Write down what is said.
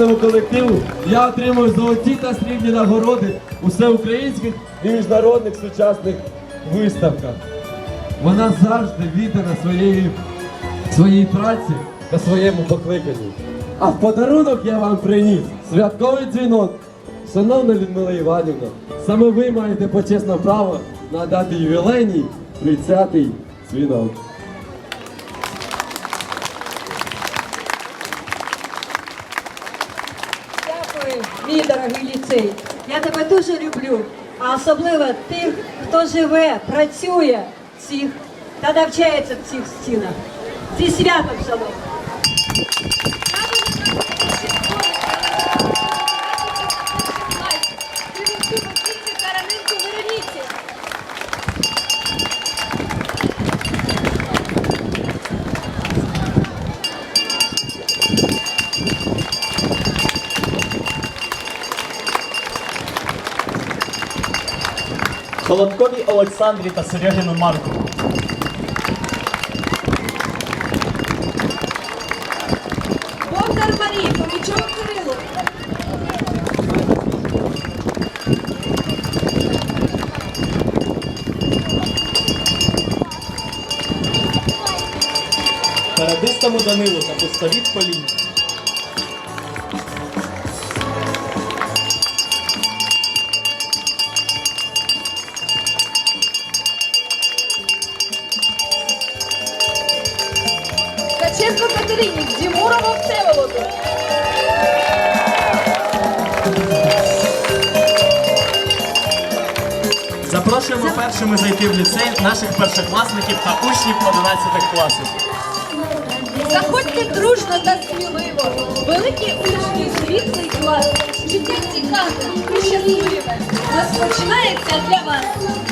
музичному колективу я отримую золоті та срібні нагороди у всеукраїнських і міжнародних сучасних виставках. Вона завжди віддана своєї, своїй праці та своєму покликанню. А в подарунок я вам приніс святковий дзвінок. Шановна Людмила Іванівна, саме ви маєте почесне право надати ювілейній 30-й дзвінок. Мій дорогий ліцей. Я тебе дуже люблю, а особливо тих, хто живе, працює в цих та навчається в цих стінах. Зі святом, шановні! Холодковій Олександрі та Серегіну Марку. Бондар Марії, Помічок Данилу та пустовік Поліні. Ткаченко Катерині, Дімурову Всеволоду. Запрошуємо першими зайти в ліцей наших першокласників та учнів 11 класів. Заходьте дружно та сміливо. Великий учні, світлий клас. Життя цікаве і щасливе. Розпочинається для вас.